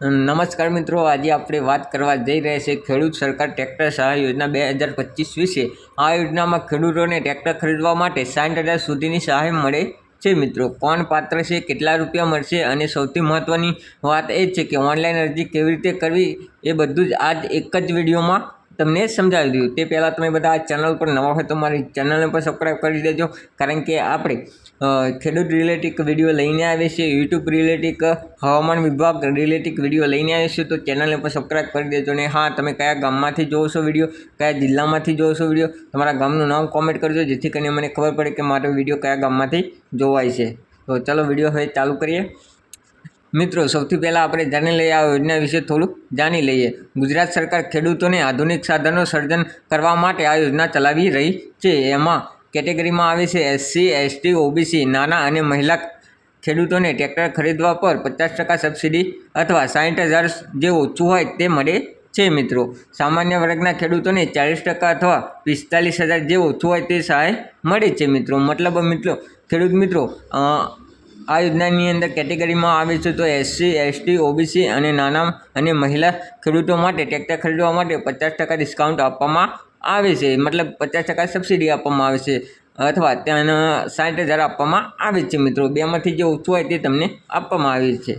નમસ્કાર મિત્રો, આજે આપણે વાત કરવા જઈ રહ્યા છીએ ખેડૂત સરકાર ટ્રેક્ટર સહાય યોજના બે હજાર પચીસ વિશે. આ યોજનામાં ખેડૂતોને ટ્રેક્ટર ખરીદવા માટે સાઠ હજાર સુધીની સહાય મળે છે મિત્રો. કોણ પાત્ર છે, કેટલા રૂપિયા મળશે અને સૌથી મહત્ત્વની વાત એ છે કે ઓનલાઈન અરજી કેવી રીતે કરવી એ બધું જ આજ એક જ વિડીયોમાં તમને સમજાવી દીધું. તે પહેલાં તમે બધા આ ચેનલ પર નવા હોય તો મારી ચેનલને પણ સબસ્ક્રાઈબ કરી દેજો. કારણ કે આપણે ખેડૂત રિલેટિક વીડિયો લઈને આવીએ છીએ યુટ્યુબ રિલેટિક હવામાન વિભાગ રિલેટિક વીડિયો લઈને આવીએ છીએ, તો ચેનલને પણ સબસ્ક્રાઈબ કરી દેજો. અને હા, તમે કયા ગામમાંથી જોવો છો વીડિયો કયા જિલ્લામાંથી જોવો છો વીડિયો તમારા ગામનું નામ કોમેન્ટ કરજો, જેથી કરીને મને ખબર પડે કે મારો વીડિયો કયા ગામમાંથી જોવાય છે. તો ચાલો વીડિયો હવે ચાલુ કરીએ. મિત્રો, સૌથી પહેલાં આપણે જાણી લઈએ આ યોજના વિશે થોડુંક જાણી લઈએ. ગુજરાત સરકાર ખેડૂતોને આધુનિક સાધનો સર્જન કરવા માટે આ યોજના ચલાવી રહી છે. એમાં કેટેગરીમાં આવે છે એસસી એસટી ઓબીસી નાના અને મહિલા ખેડૂતોને ટ્રેક્ટર ખરીદવા પર પચાસ ટકા સબસિડી અથવા સાહીઠ હજાર જે ઓછું હોય તે મળે છે, મિત્રો. સામાન્ય વર્ગના ખેડૂતોને ચાલીસ ટકા અથવા પિસ્તાલીસ હજાર જે ઓછું હોય તે સહાય મળે છે, મિત્રો. મતલબ મિત્રો, ખેડૂત મિત્રો આ યોજનાની અંદર કેટેગરીમાં આવે છે તો એસસી, એસટી, ઓબીસી અને નાના અને મહિલા ખેડૂતો માટે, ટ્રેક્ટર ખરીદવા માટે પચાસ ટકા ડિસ્કાઉન્ટ આપવામાં આવે છે. મતલબ પચાસ ટકા સબસિડી આપવામાં આવે છે અથવા ત્યાં સાઠ હજાર આપવામાં આવે છે મિત્રો. બેમાંથી જે ઓછું હોય તે તમને આપવામાં આવે છે.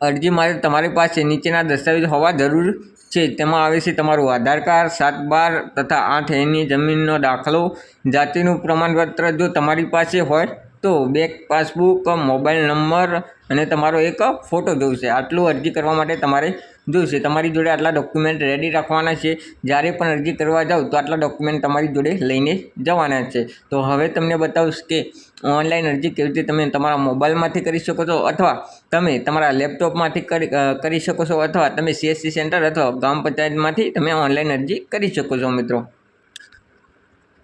અરજી માટે તમારી પાસે નીચેના દસ્તાવેજ હોવા જરૂર છે. તેમાં આવે છે તમારું આધાર કાર્ડ, સાત બાર તથા આઠ એની જમીનનો દાખલો, જાતિનું પ્રમાણપત્ર જો તમારી પાસે હોય તો બેંક પાસબુક, મોબાઈલ નંબર અને તમારો એક ફોટો જોઈશે. આટલું અરજી કરવા માટે તમારે જોઈશે. તમારી જોડે આટલા ડોક્યુમેન્ટ રેડી રાખવાના છે. જ્યારે પણ અરજી કરવા જાઓ તો આટલા ડોક્યુમેન્ટ તમારી જોડે લઈને જવાના છે. તો હવે તમને બતાવીશ કે ઓનલાઈન અરજી કેવી રીતે તમે તમારા મોબાઈલમાંથી કરી શકો છો અથવા તમે તમારા લેપટોપમાંથી કરી શકો છો અથવા તમે સીએસસી સેન્ટર અથવા ગ્રામ પંચાયતમાંથી તમે ઓનલાઈન અરજી કરી શકો છો મિત્રો.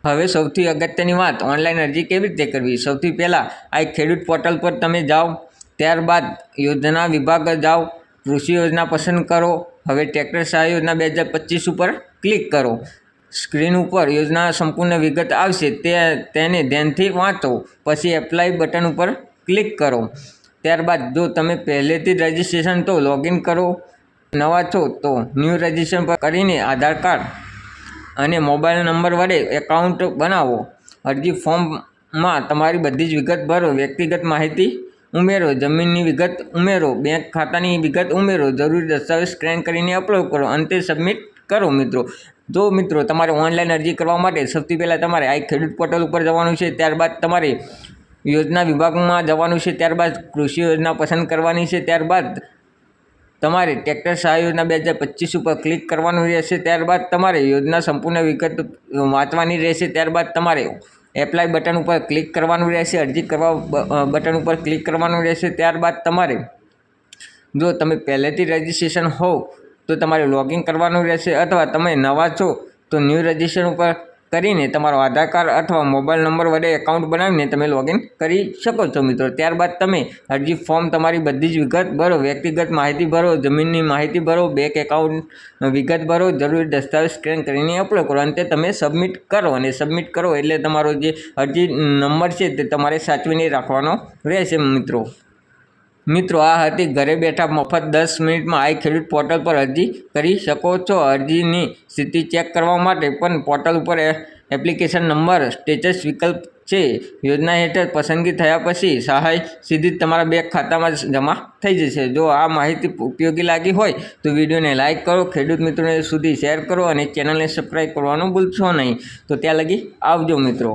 હવે સૌથી અગત્યની વાત ઓનલાઈન અરજી કેવી રીતે કરવી? સૌથી પહેલાં આ એક ખેડૂત પોર્ટલ પર તમે જાઓ, ત્યારબાદ યોજના વિભાગ જાઓ, કૃષિ યોજના પસંદ કરો, હવે ટ્રેક્ટર સહાય યોજના બે હજાર પચીસ ઉપર ક્લિક કરો. સ્ક્રીન ઉપર યોજના સંપૂર્ણ વિગત આવશે, તે તેને ધ્યાનથી વાંચો, પછી એપ્લાય બટન ઉપર ક્લિક કરો. ત્યારબાદ જો તમે પહેલેથી જ રજિસ્ટ્રેશન તો લોગિન કરો. નવા છો તો ન્યૂ રજિસ્ટ્રેશન પર કરીને આધાર કાર્ડ અને મોબાઈલ નંબર વડે એકાઉન્ટ બનાવો. અરજી ફોર્મમાં તમારી બધી જ વિગત ભરો, વ્યક્તિગત માહિતી ઉમેરો, જમીનની વિગત ઉમેરો બેંક ખાતાની વિગત ઉમેરો, જરૂરી દસ્તાવેજ સ્કેન કરીને અપલોડ કરો, અંતે સબમિટ કરો મિત્રો. જો મિત્રો તમારે ઓનલાઈન અરજી કરવા માટે સૌથી પહેલાં તમારે આ ખેડૂત પોર્ટલ ઉપર જવાનું છે, ત્યારબાદ તમારે યોજના વિભાગમાં જવાનું છે, ત્યારબાદ કૃષિ યોજના પસંદ કરવાની છે, ત્યારબાદ તમારે ટ્રેક્ટર સહાય યોજના બે હજાર પચીસ ઉપર ક્લિક કરવાનું રહેશે, ત્યારબાદ તમારે યોજના સંપૂર્ણ વિગત વાંચવાની રહેશે, ત્યારબાદ તમારે એપ્લાય બટન ઉપર ક્લિક કરવાનું રહેશે, અરજી કરવા બટન ઉપર ક્લિક કરવાનું રહેશે, ત્યારબાદ તમારે જો તમે પહેલેથી રજિસ્ટ્રેશન હોવ તો તમારે લોગિન કરવાનું રહેશે, અથવા તમે નવા છો તો ન્યૂ રજિસ્ટ્રેશન ઉપર કરીને તમારો આધાર કાર્ડ અથવા મોબાઈલ નંબર વડે એકાઉન્ટ બનાવીને તમે લોગિન કરી શકો છો મિત્રો. ત્યારબાદ તમે અરજી ફોર્મ તમારી બધી જ વિગત ભરો, વ્યક્તિગત માહિતી ભરો, જમીનની માહિતી ભરો બેંક એકાઉન્ટ વિગત ભરો, જરૂરી દસ્તાવેજ સ્કેન કરીને અપલોડ કરો. અંતે તમે સબમિટ કરો અને સબમિટ કરો એટલે તમારો જે અરજી નંબર છે તે તમારે સાચવીને રાખવાનો રહેશે મિત્રો. મિત્રો, આ હતી ઘરે બેઠા મફત દસ મિનિટમાં આઈ ખેડૂત પોર્ટલ પર અરજી કરી શકો છો. અરજીની સ્થિતિ ચેક કરવા માટે પણ પોર્ટલ ઉપર એપ્લિકેશન નંબર, સ્ટેટસ વિકલ્પ છે. યોજના હેઠળ પસંદગી થયા પછી સહાય સીધી તમારા બેંક ખાતામાં જમા થઈ જશે. જો આ માહિતી ઉપયોગી લાગી હોય તો વિડીયોને લાઇક કરો, ખેડૂત મિત્રોને સુધી શેર કરો અને ચેનલને સબસ્ક્રાઈબ કરવાનું ભૂલશો નહીં. તો ત્યાં લગી આવજો મિત્રો.